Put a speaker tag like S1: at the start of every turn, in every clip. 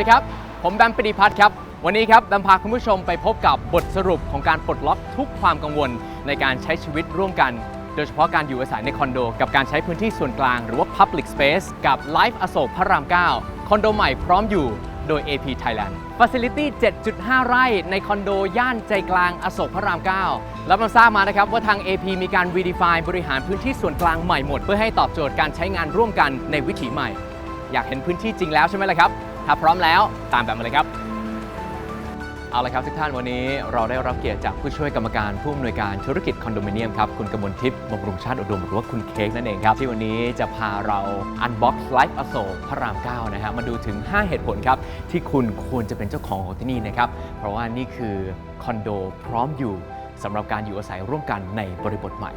S1: สวัสดีครับ ผมแบมปฏิพัฒน์ครับ วันนี้ครับแบมพาคุณผู้ชมไปพบกับบทสรุปของการปลดล็อกทุกความกังวลในการใช้ชีวิตร่วมกัน โดยเฉพาะการอยู่อาศัยในคอนโด กับการใช้พื้นที่ส่วนกลางหรือว่า Public Space กับ Life อโศกพระราม 9 คอนโดใหม่พร้อมอยู่โดย AP Thailand Facility 7.5 ไร่ในคอนโด ย่านใจกลางอโศกพระราม 9 แล้วมาทราบมานะครับว่าทาง AP มีการ redefine บริหารพื้นที่ส่วนกลางใหม่หมด เพื่อให้ตอบโจทย์การใช้งานร่วมกันในวิถีใหม่ อยากเห็นพื้นที่จริงแล้วใช่ไหมล่ะครับ ถ้าพร้อมแล้วตามแบบมาเลยครับ เอาละครับทุกท่านวันนี้เราได้รับเกียรติจากผู้ช่วยกรรมการผู้อำนวยการธุรกิจคอนโดมิเนียมครับคุณกมลทิพย์บำรุงชาติอุดมหรือว่าคุณเค้กนั่นเองครับ ที่วันนี้จะพาเรา Unbox Life อโศกพระราม 9 นะฮะมาดูถึง 5 เหตุผลครับ ที่คุณควรจะเป็นเจ้าของของที่นี่นะครับ เพราะว่านี่คือคอนโดพร้อมอยู่สำหรับการอยู่อาศัยร่วมกันในบริบทใหม่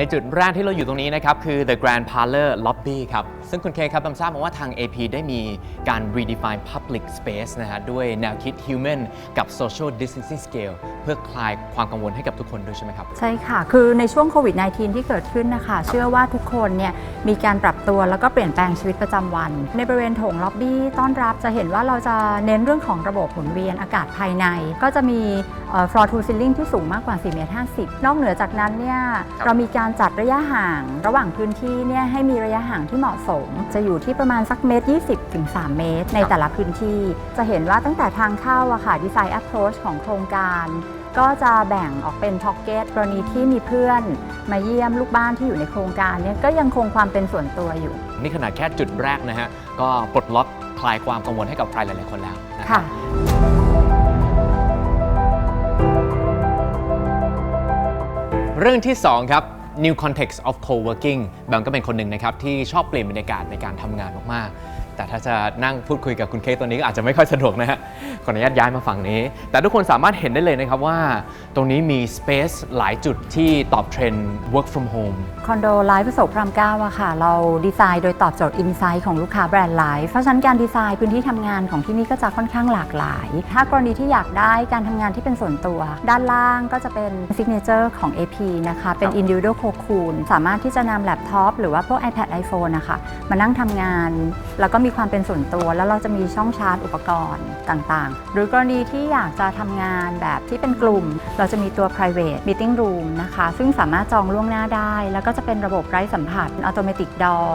S1: ในจุดแรกที่เราอยู่ตรงนี้นะครับ คือ The Grand Parlor Lobby ครับ ซึ่งคุณเคครับทำทราบมาว่าทาง AP ได้มีการ redefine public space นะฮะด้วยแนวคิด human กับ social distancing scale เพื่อคลายความกังวลให้กับทุกคนด้วยใช่ไหมครับ
S2: ใช่ค่ะ คือในช่วงโควิด -19 ที่เกิดขึ้นนะคะ เชื่อว่าทุกคนเนี่ยมีการปรับตัวแล้วก็เปลี่ยนแปลงชีวิตประจำวัน ในบริเวณโถงล็อบบี้ต้อนรับจะเห็นว่าเราจะเน้นเรื่องของระบบหมุนเวียนอากาศภายใน ก็จะมีเอ่อ floor to ceiling ที่สูงมากกว่า4เมตร50นอกเหนือจากนั้นเนี่ย
S1: ครับ
S2: เรามีการจัดระยะห่าง ระหว่างพื้นที่เนี่ยให้มีระยะห่างที่เหมาะสม จะอยู่ที่ประมาณสักเมตร20ถึง3เมตร ในแต่ละพื้นที่ จะเห็นว่าตั้งแต่ทางเข้าอะค่ะดีไซน์ approach ของโครงการ ก็จะแบ่งออกเป็นพ็อกเก็ตกรณีที่มีเพื่อน มาเยี่ยมลูกบ้านที่อยู่ในโครงการเนี่ยก็ยังคงความเป็นส่วนตัวอยู่
S1: นี่ขนาดแค่จุดแรกนะฮะก็ปลดล็อกคลายความกังวลให้กับใครหลาย ๆ คนแล้วนะครั
S2: ค่ะ
S1: บเรื่องที่ 2 ครับ new context of co-working แบมก็เป็นคนหนึ่งนะครับที่ชอบเปลี่ยนบรรยากาศในการทำงานมากๆ แต่ถ้าจะนั่งพูดคุยกับคุณเค้กตัวนี้ก็อาจจะไม่ค่อยสะดวกนะฮะขออนุญาตย้ายมาฝั่งนี้ แต่ทุกคนสามารถเห็นได้เลยนะครับว่า ตรงนี้มี space หลายจุดที่ตอบเทรนด์ work from home
S2: คอนโดไลฟ์ประสบพรามเก้าอะค่ะ เราดีไซน์โดยตอบโจทย์อินไซต์ของลูกค้าแบรนด์ไลฟ์เพราะฉะนั้นการดีไซน์พื้นที่ทำงานของที่นี่ก็จะค่อนข้างหลากหลาย ถ้ากรณีที่อยากได้การทำงานที่เป็นส่วนตัว ด้านล่างก็จะเป็นซิกเนเจอร์ของ AP นะคะ เป็น
S1: ครับ
S2: Individual Cocoon สามารถที่จะนำแล็ปท็อปหรือว่าพวก iPad iPhone นะคะมานั่งทำงาน แล้วก็มีความเป็นส่วนตัว แล้วเราจะมีช่องชาร์จอุปกรณ์ต่างๆ หรือกรณีที่อยากจะทำงานแบบที่เป็นกลุ่ม เราจะมีตัว private meeting room นะคะ ซึ่งสามารถจองล่วงหน้าได้ แล้วก็จะเป็นระบบไร้สัมผัส automatic door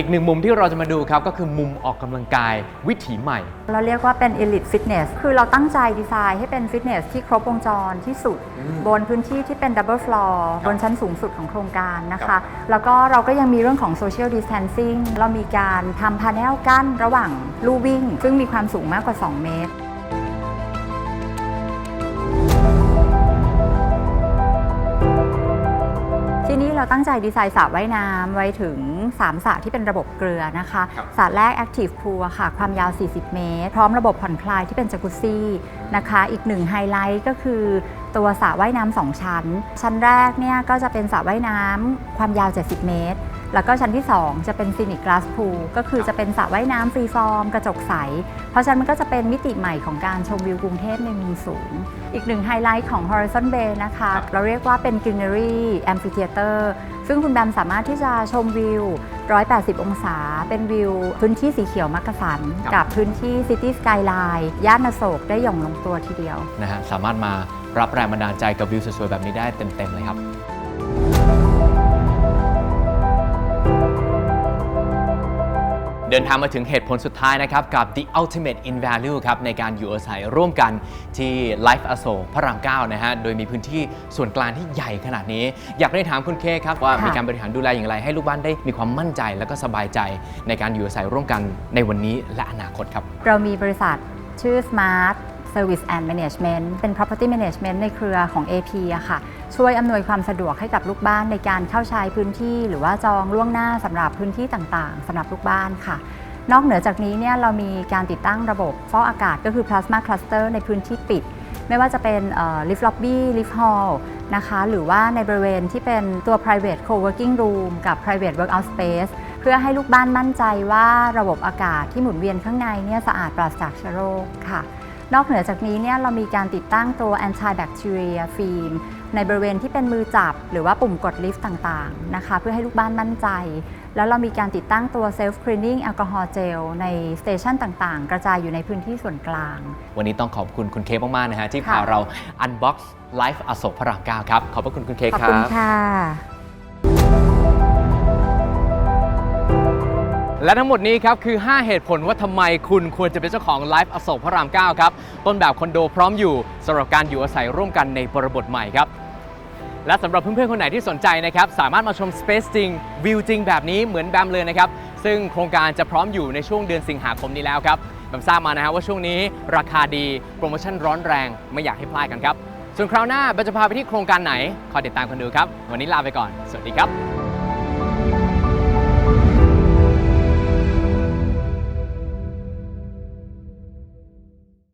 S1: อีกหนึ่งมุมที่เราจะมาดูครับ ก็คือมุมออกกำลังกายวิถีใหม่
S2: เราเรียกว่าเป็น elite fitness คือเราตั้งใจดีไซน์ให้เป็นฟิตเนสที่ครบวงจรที่สุด
S1: อืม
S2: บนพื้นที่ที่เป็น double floor
S1: ครับ
S2: บนชั้นสูงสุดของโครงการนะ
S1: ครั
S2: คะ
S1: บ
S2: แล้วก็เราก็ยังมีเรื่องของ social distancing เรามีการทำพา n นลกั้นระหว่างลู่วิ่ง ซึ่งมีความสูงมากกว่า 2 เมตร เราตั้งใจดีไซน์สระว่ายน้ำไว้ถึง 3สระที่เป็นระบบเกลือนะคะ
S1: ครับ
S2: สระแรก Active Pool อะค่ะ ความยาว 40 เมตร พร้อมระบบผ่อนคลายที่เป็นจักรุซี่นะคะ อีกหนึ่งไฮไลท์ก็คือ ตัวสระว่ายน้ำสองชั้น ชั้นแรกเนี่ยก็จะเป็นสระว่ายน้ำความยาว 70 เมตร แล้วก็ชั้นที่ 2 จะเป็นซีนิก glass pool ก็คือจะเป็นสระว่ายน้ำฟรีฟอร์ม กระจกใส เพราะฉะนั้นมันก็จะเป็นมิติใหม่ของการชมวิวกรุงเทพในมุมสูง อีกหนึ่งไฮไลท์ของ Horizon Bay นะคะ เราเรียกว่าเป็น Greenery Amphitheater ซึ่งคุณแบมสามารถที่จะชมวิว 180 องศา เป็นวิว พื้นที่สีเขียวมักกะสัน
S1: ครับ
S2: กับพื้นที่ City Skyline ย่านอโศกได้อย่างลงตัวทีเดียว
S1: นะฮะสามารถมารับแรงบันดาลใจกับวิวสวยๆแบบนี้ได้เต็มๆเลยครับ เดินทางมาถึงเหตุผลสุดท้ายนะครับ กับ the ultimate in value ครับ ในการอยู่อาศัยร่วมกันที่ Life อโศกพระราม 9 นะฮะ โดยมีพื้นที่ส่วนกลางที่ใหญ่ขนาดนี้ อยากได้ถามคุณเคครับ ว่า
S2: ค่ะ
S1: มีการบริหารดูแลอย่างไร ให้ลูกบ้านได้มีความมั่นใจและก็สบายใจในการอยู่อาศัยร่วมกันในวันนี้และอนาคตครับ
S2: เรามีบริษัทชื่อ Smart Service and Management เป็น property management ในเครือของ AP อะค่ะ ช่วยอำนวยความสะดวกให้กับลูกบ้านในการเข้าใช้พื้นที่ หรือว่าจองล่วงหน้าสำหรับพื้นที่ต่างๆสำหรับลูกบ้านค่ะ นอกเหนือจากนี้เนี่ยเรามีการติดตั้งระบบฟอกอากาศก็คือ plasma cluster ในพื้นที่ปิด ไม่ว่าจะเป็นเอ่อ lift lobby lift hall นะคะหรือว่าในบริเวณที่เป็นตัว private co-working room กับ private workout space เพื่อให้ลูกบ้านมั่นใจว่าระบบอากาศที่หมุนเวียนข้างในเนี่ยสะอาดปราศจากเชื้อโรคค่ะ นอกเหนือจากนี้เนี่ยเรามีการติดตั้งตัว antibacteria film ในบริเวณที่เป็นมือจับ หรือว่าปุ่มกดลิฟต์ต่างๆนะคะ เพื่อให้ลูกบ้านมั่นใจ แล้วเรามีการติดตั้งตัว self cleaning แอลกอฮอล์เจลในสเตชันต่างๆ กระจายอยู่ในพื้นที่ส่วนกลาง
S1: วันนี้ต้องขอบคุณคุณเค้กมากๆนะฮะที่
S2: ค่ะ
S1: พาเรา unbox Life อโศกพระราม9ครับ ขอบพระคุณคุณเค้ก
S2: ขอบ
S1: ครั
S2: คุณ
S1: บ
S2: ค่ะ
S1: และทั้งหมดนี้ครับคือ 5 เหตุผลว่าทำไมคุณควรจะเป็นเจ้าของ Life อโศกพระราม 9 ครับ ต้นแบบคอนโดพร้อมอยู่สำหรับการอยู่อาศัยร่วมกันในบริบทใหม่ครับ และสำหรับเพื่อนๆ คนไหนที่สนใจนะครับ สามารถมาชม Space จริงวิวจริงแบบนี้เหมือนแบมเลยนะครับ ซึ่งโครงการจะพร้อมอยู่ในช่วงเดือนสิงหาคมนี้แล้วครับแบมทราบมานะฮะว่าช่วงนี้ราคาดีโปรโมชั่นร้อนแรงไม่อยากให้พลาดกันครับส่วนคราวหน้าแบมจะพาไปที่โครงการไหนคอยติดตามกันดูครับ วันนี้ลาไปก่อน สวัสดีครับ